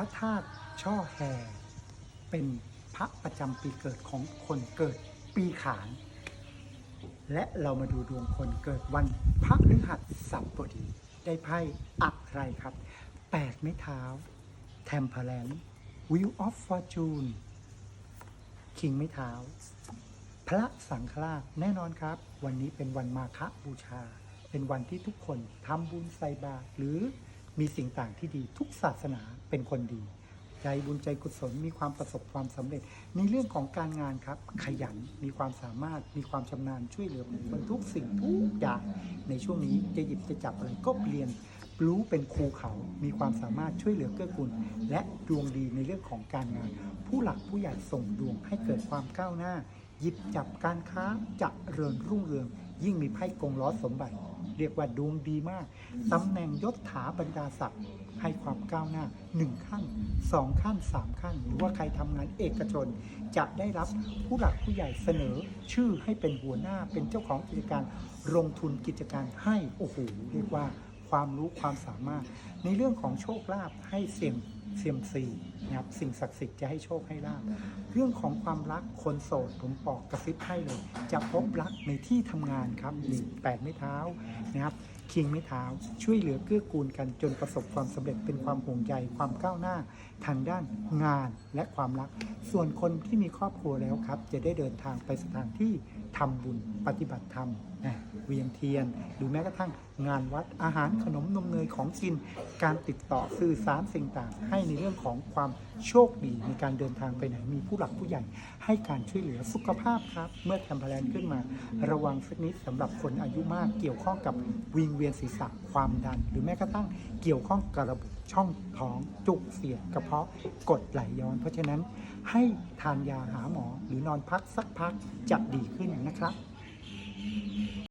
พระธาตุช่อแฮเป็นพระประจำปีเกิดของคนเกิดปีขาน และเรามาดูดวงคนเกิดวันพระฤหัสสัปบดี ได้ไพ่อะไรครับ 8 ไม้เท้า Temperance Wheel of Fortune คิงไม้เท้า พระสังฆราชแน่นอนครับ วันนี้เป็นวันมาฆบูชา เป็นวันที่ทุกคนทำบุญใส่บาตรหรือ มีสิ่งต่างที่ดีทุกศาสนาเป็นคนดี ใจบุญใจกุศลมีความประสบความสำเร็จ ในเรื่องของการงานครับ ขยันมีความสามารถมีความชำนาญช่วยเหลือผู้คนทุกสิ่งทุกอย่างในช่วงนี้จะหยิบจะจับอะไรก็เรียนรู้เป็นครูเขามีความสามารถช่วยเหลือเกื้อกูลและดวงดีในเรื่องของการงาน ผู้หลักผู้ใหญ่ส่งดวงให้เกิดความก้าวหน้า หยิบจับการค้าจะเริญรุ่งเรือง ยิ่งมีไพ่กงล้อสมบัติ เรียกว่าดวงดีมากตำแหน่งยศถาบรรดาศักดิ์ให้ความก้าวหน้า 1 ขั้น 2 ขั้น 3 ขั้น หรือว่าใครทำงานเอกชน จะได้รับผู้หลักผู้ใหญ่เสนอ ชื่อให้เป็นหัวหน้าเป็นเจ้าของกิจการลงทุนกิจการให้โอ้โหเรียกว่าความรู้ความสามารถ ในเรื่องของโชคลาภให้เสี่ยง เซียมซีนะครับสิ่งศักดิ์สิทธิ์จะให้โชคให้ลาภเรื่องของความรักคนโสดผมบอกกระซิบให้เลย จะพบรักในที่ทำงานครับหนี่แปดไม้เท้านะครับคิงไม้เท้าช่วยเหลือเกื้อกูลกันจนประสบความสำเร็จเป็นความห่วงใยความก้าวหน้า ทางด้านงานและความรัก ส่วนคนที่มีครอบครัวแล้วครับ จะได้เดินทางไปสถานที่ ทำบุญปฏิบัติธรรมนะเวียนเทียน หรือแม้กระทั่งงานวัดอาหารขนมนมเนยของกิน การติดต่อสื่อสารสิ่งต่าง ให้ในเรื่องของความโชคดีในการเดินทางไปไหนมีผู้หลักผู้ใหญ่ ให้การช่วยเหลือสุขภาพครับ เมื่อแคมเปญขึ้นมา ระวังสักนิดสำหรับคนอายุมากเกี่ยวข้องกับวิงเวียนศีรษะความดัน หรือแม้กระทั่งเกี่ยวข้องกับระบบช่องท้องจุกเสียดกระเพาะกดไหลย้อน เพราะฉะนั้นให้ทานยาหาหมอหรือนอนพักสักพักจะดีขึ้นนะครับ